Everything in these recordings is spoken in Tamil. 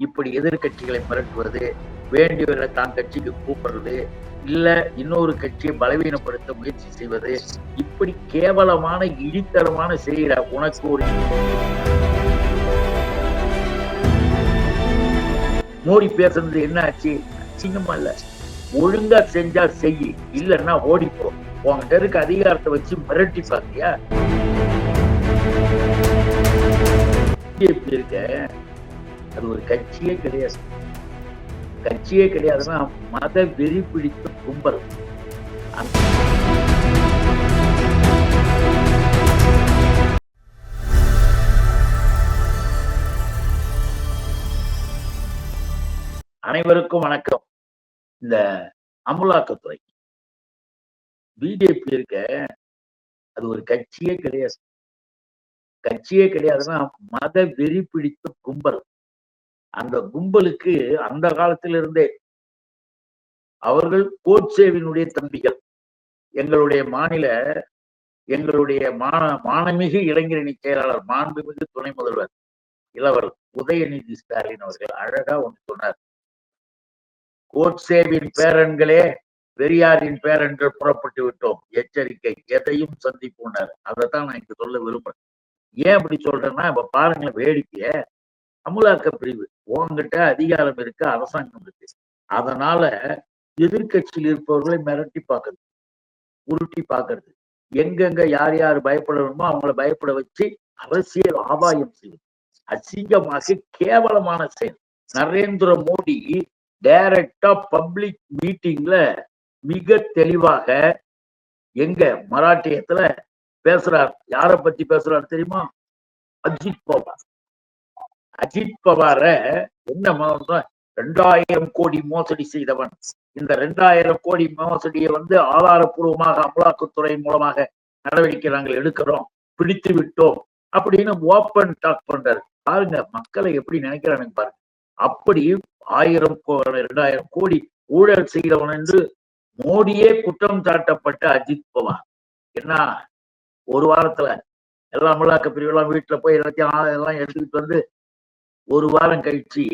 இப்படி எதிர்கட்சிகளை மிரட்டுவது வேண்டியவர்களை தான் கட்சிக்கு கூப்பிடுறது இல்ல இன்னொரு கட்சியை பலவீனப்படுத்த முயற்சி செய்வது இப்படி கேவலமான இழித்தரமான செய்கிற உனக்கு ஒரு மோடி பேசுறது என்ன ஆச்சு? சின்னமா இல்ல. ஒழுங்கா செஞ்சா செய் இல்லைன்னா ஓடிப்போ உங்ககிட்ட இருக்க அதிகாரத்தை வச்சு மிரட்டி பாத்தியா பிஜேபி இருக்க? அது ஒரு கட்சியே கிடையாது. கட்சியே கிடையாதுன்னா மத வெறி பிடித்த கும்பல். அனைவருக்கும் வணக்கம். இந்த அமலாக்கத்துறை. பிஜேபி இருக்க அது ஒரு கட்சியே கிடையாது. கட்சியே கிடையாதுன்னா மத வெறி பிடித்த கும்பல். அந்த கும்பலுக்கு அந்த காலத்திலிருந்தே அவர்கள் கோட்சேவினுடைய தம்பிகள். எங்களுடைய மாநில எங்களுடைய மான மானமிகு இளைஞரணி செயலாளர் மாண்புமிகு துணை முதல்வர் இளவர் உதயநிதி ஸ்டாலின் அவர்கள் அழகா ஒன்று சொன்னார். கோட்சேவின் பேரன்களே பெரியாரின் பேரன்கள் புறப்பட்டு விட்டோம். எச்சரிக்கை எதையும் சந்திப்போனார் அதைத்தான் நான் இங்க சொல்ல விரும்புறேன். ஏன் அப்படி சொல்றேன்னா இப்ப பாருங்களேன் வேடிக்கைய அமுலாக்க பிரிவு. உங்ககிட்ட அதிகாரம் இருக்கு அரசாங்கம் இருக்கு. அதனால எதிர்க்கட்சியில் இருப்பவர்களை மிரட்டி பார்க்கறது உருட்டி பார்க்கறது. எங்கெங்க யார் யார் பயப்படணுமோ அவங்கள பயப்பட வச்சு அரசியல் ஆபாயம் செய்வது. அசிங்கமாக கேவலமான செயல். நரேந்திர மோடி டைரக்டா பப்ளிக் மீட்டிங்ல மிக தெளிவாக எங்க மராட்டியத்துல பேசுறார். யார பத்தி பேசுறாரு தெரியுமா? அஜித் பவார். அஜித் பவார என்ன ரெண்டாயிரம் கோடி மோசடி செய்தவன். இந்த ரெண்டாயிரம் கோடி மோசடியை வந்து ஆதாரப்பூர்வமாக அமலாக்கத்துறை மூலமாக நடவடிக்கை நாங்கள் எடுக்கிறோம். பிடித்து விட்டோம் அப்படின்னு ஓப்பன் டாக் பண்றாரு. பாருங்க மக்களை எப்படி நினைக்கிறானுங்க பாருங்க. அப்படி ஆயிரம் கோ- ரெண்டாயிரம் கோடி ஊழல் செய்தவன் என்று மோடியே குற்றம் சாட்டப்பட்ட அஜித் பவார். என்ன ஒரு வாரத்துல எல்லாம் அமலாக்க எல்லாம் வீட்டுல போய் எல்லாத்தையும் எல்லாம் எடுத்துக்கிட்டு வந்து ஒரு வாரம் கழிச்சு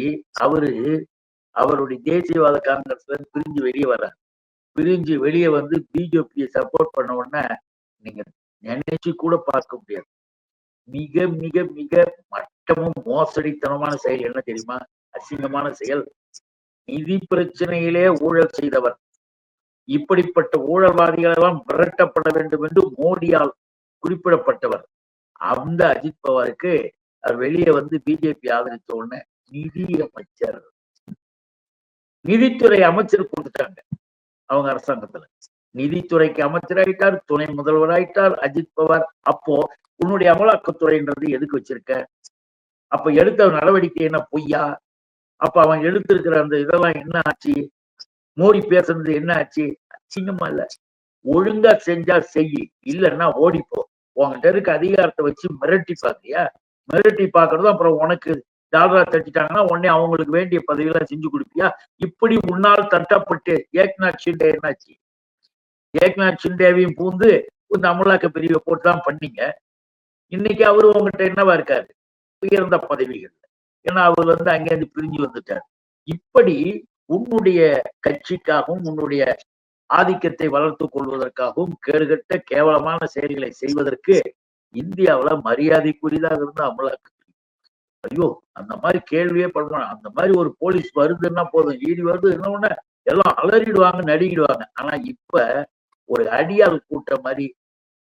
அவரு அவருடைய தேசியவாத காங்கிரஸ்ல பிரிஞ்சு வெளியே வர்றார். பிரிஞ்சு வெளியே வந்து பிஜேபியை சப்போர்ட் பண்ண உடனே நீங்க நினைச்சு கூட பார்க்க முடியாது. மிக மிக மிக மட்டமும் மோசடித்தனமான செயல் என்ன தெரியுமா? அசிங்கமான செயல். நிதி பிரச்சனையிலே ஊழல் செய்தவர். இப்படிப்பட்ட ஊழல்வாதிகள் எல்லாம் விரட்டப்பட வேண்டும் என்று மோடியால் குறிப்பிடப்பட்டவர். அந்த அஜித் பவாருக்கு வெளியே வந்து பிஜேபி ஆதரித்த உடனே நிதி அமைச்சர் நிதித்துறை அமைச்சர் கொடுத்துட்டாங்க. அவங்க அரசாங்கத்துல. நிதித்துறைக்கு அமைச்சராயிட்டார் துணை முதல்வராயிட்டார் அஜித் பவார். அப்போ உன்னுடைய அமலாக்கத்துறைன்றது எதுக்கு வச்சிருக்க? அப்ப எடுத்த நடவடிக்கை என்ன பொய்யா? அப்ப அவன் எடுத்திருக்கிற அந்த இதெல்லாம் என்ன ஆச்சு? மோடி பேசுனது என்ன ஆச்சு? சின்னமா இல்ல. ஒழுங்கா செஞ்சா செய். இல்லைன்னா ஓடிப்போ. உங்ககிட்ட இருக்க அதிகாரத்தை வச்சு மிரட்டி பாத்தியா மிரட்டி பாக்குறதும் அப்புறம் உனக்கு ஜாதகா தட்டிட்டாங்கன்னா உடனே அவங்களுக்கு வேண்டிய பதவியெல்லாம் செஞ்சு கொடுப்பியா? இப்படி உன்னால் தட்டப்பட்டு ஏக்நாத் ஷிண்டே என்னாச்சு? ஏக்நாத் ஷிண்டேவையும் பூந்து இந்த அமலாக்க பிரிவை போட்டு தான் பண்ணீங்க. இன்னைக்கு அவரு உங்ககிட்ட என்னவா இருக்காரு? உயர்ந்த பதவிகள். ஏன்னா அவர் வந்து அங்கேருந்து பிரிஞ்சு வந்துட்டார். இப்படி உன்னுடைய கட்சிக்காகவும் உன்னுடைய ஆதிக்கத்தை வளர்த்து கொள்வதற்காகவும் கேடுகட்ட கேவலமான செயல்களை செய்வதற்கு இந்தியாவுல மரியாதைக்குரியதாக இருந்த அமலாக்க ஐயோ அந்த மாதிரி கேள்வியே பண்ணுவாங்க அந்த மாதிரி ஒரு போலீஸ் வருதுன்னா போதும். ஈடி வருது என்ன ஒண்ணு எல்லாம் அலறிடுவாங்க நடுங்கிடுவாங்க. ஆனா இப்ப ஒரு அடியால் கூட்டம் மாதிரி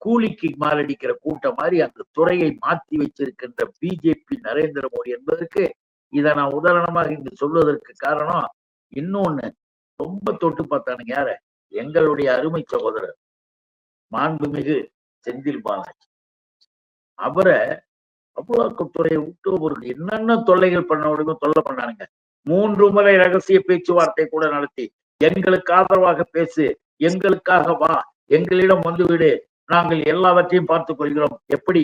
கூலிக்கு மாரடிக்கிற கூட்டம் மாதிரி அந்த துறையை மாத்தி வச்சிருக்கின்ற பிஜேபி நரேந்திர மோடி என்பதற்கு இதை நான் உதாரணமாக இங்கு சொல்வதற்கு காரணம் இன்னொன்னு. ரொம்ப தொட்டு பார்த்தானுங்க யார? எங்களுடைய அருமை சகோதரர் மாண்புமிகு செந்தில் பாலாஜி. அவரை அமலாக்கத்துறையை விட்டு ஒரு என்னென்ன தொல்லைகள் பண்ண முடியுமோ தொல்லை பண்ணானுங்க. மூன்று முறை ரகசிய பேச்சுவார்த்தை கூட நடத்தி எங்களுக்கு ஆதரவாக பேசு எங்களுக்காக வா எங்களிடம் வந்துவிடு நாங்கள் எல்லாவற்றையும் பார்த்துக் கொள்கிறோம். எப்படி?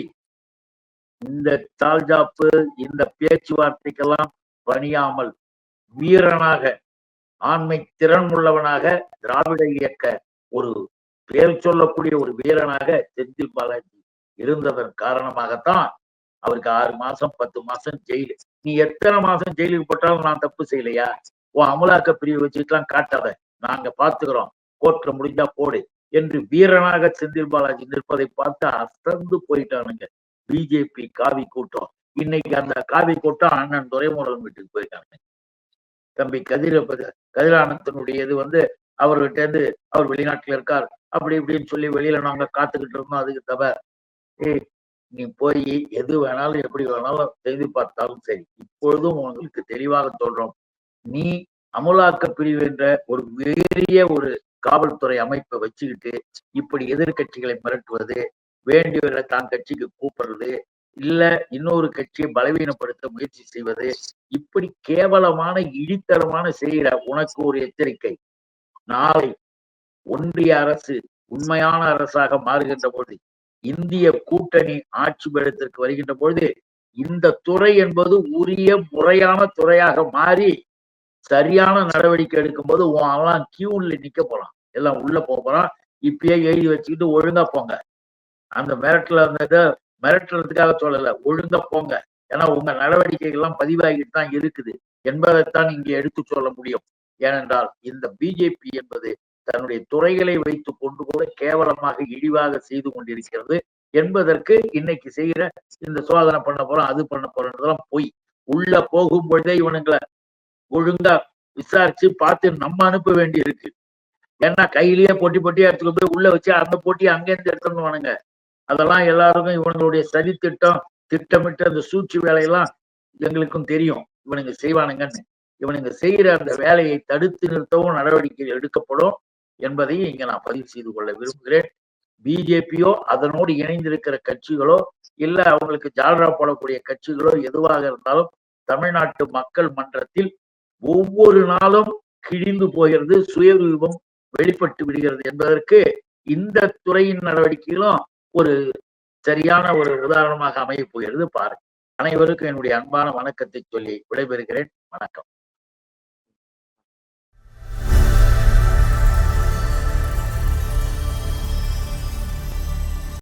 இந்த தால்ஜாப்பு இந்த பேச்சுவார்த்தைக்கெல்லாம் பணியாமல் வீரனாக ஆண்மை திறன் உள்ளவனாக திராவிட இயக்க ஒரு பேர் சொல்லக்கூடிய ஒரு வீரனாக செந்தில் பாலாஜி இருந்ததன் காரணமாகத்தான் அவருக்கு ஆறு மாசம் பத்து மாசம் ஜெயிலு. நீ எத்தனை மாசம் ஜெயிலுக்கு போட்டாலும் நான் தப்பு செய்யலையா? உன் அமலாக்க பிரிவு வச்சுட்டுலாம் காட்டாத. நாங்க பாத்துக்கிறோம். கோர்ட்ல முடிஞ்சா போடு என்று வீரனாக செந்தில் பாலாஜி நிற்பதை பார்த்து அசந்து போயிட்டானுங்க. பிஜேபி காவி கூட்டம். இன்னைக்கு அந்த காவி கூட்டம் அண்ணன் துரைமுருகன் வீட்டுக்கு போயிட்டானுங்க. தம்பி கதிர கதிரானந்தனுடைய இது வந்து அவர்கிட்ட இருந்து அவர் வெளிநாட்டுல இருக்கார். அப்படி இப்படின்னு சொல்லி வெளியில நாங்க காத்துக்கிட்டு இருந்தோம். அதுக்கு தவிர நீ போய் எது வேணாலும் எப்படி வேணாலும் செய்து பார்த்தாலும் சரி. இப்பொழுதும் உங்களுக்கு தெளிவாக சொல்றோம். நீ அமுலாக்க பிரிவு என்ற ஒரு பெரிய ஒரு காவல்துறை அமைப்பை வச்சுக்கிட்டு இப்படி எதிர்கட்சிகளை மிரட்டுவது வேண்டியவர்களை தான் கட்சிக்கு கூப்பிடுறது இல்ல இன்னொரு கட்சியை பலவீனப்படுத்த முயற்சி செய்வது இப்படி கேவலமான இழித்தரமான செய்கிற உனக்கு ஒரு எச்சரிக்கை. நாளை ஒன்றிய அரசு உண்மையான அரசாக மாறுகின்ற பொழுது இந்திய கூட்டணி ஆட்சி பீடத்திற்கு வருகின்ற பொழுது இந்த துறை என்பது உரிய முறையான துறையாக மாறி சரியான நடவடிக்கை எடுக்கும் போது அவன் கியூல நிக்க போறான். எல்லாம் உள்ள போக போறான். இப்பயே எழுதி வச்சுக்கிட்டு ஒழுங்கா போங்க. அந்த மிரட்டல அந்த இதை மிரட்டுறதுக்காக சொல்லல ஒழுங்கா போங்க. ஏன்னா உங்க நடவடிக்கைகள் எல்லாம் பதிவாகிட்டு தான் இருக்குது. என்பதைத்தான் இங்கே எடுத்து சொல்ல முடியும். ஏனென்றால் இந்த பிஜேபி என்பது தன்னுடைய துறைகளை வைத்து கொண்டு கூட கேவலமாக இழிவாக செய்து கொண்டிருக்கிறது என்பதற்கு இன்னைக்கு செய்கிற இந்த சோதனை பண்ண போறோம் அது பண்ண போறோம்ன்றதெல்லாம் பொய். உள்ள போகும் பொழுதே இவனுங்களை ஒழுங்கா விசாரிச்சு பார்த்து நம்ம அனுப்ப வேண்டி இருக்கு ஏன்னா கையிலேயே போட்டி போட்டியா எடுத்துட்டு போய் உள்ள வச்சு அந்த போட்டி அங்கேருந்து எடுத்துருவானுங்க அதெல்லாம் எல்லாருக்கும் இவனுங்களுடைய சதி திட்டம் திட்டமிட்டு அந்த சூழ்ச்சி வேலையெல்லாம் எங்களுக்கும் தெரியும். இவனுங்க செய்வானுங்கன்னு. இவனுங்க செய்கிற அந்த வேலையை தடுத்து நிறுத்தவும் நடவடிக்கை எடுக்கப்படும். என்பதையும் இங்க நான் பதிவு செய்து கொள்ள விரும்புகிறேன். பிஜேபியோ அதனோடு இணைந்திருக்கிற கட்சிகளோ இல்ல அவங்களுக்கு ஜாலரா போடக்கூடிய கட்சிகளோ எதுவாக இருந்தாலும் தமிழ்நாட்டு மக்கள் மன்றத்தில் ஒவ்வொரு நாளும் கிழிந்து போகிறது சுயரூபம் வெளிப்பட்டு விடுகிறது என்பதற்கு இந்த துறையின் நடவடிக்கைகளும் ஒரு சரியான ஒரு உதாரணமாக அமைய போகிறது. பாருங்க அனைவருக்கும் என்னுடைய அன்பான வணக்கத்தை சொல்லி விடைபெறுகிறேன். வணக்கம்.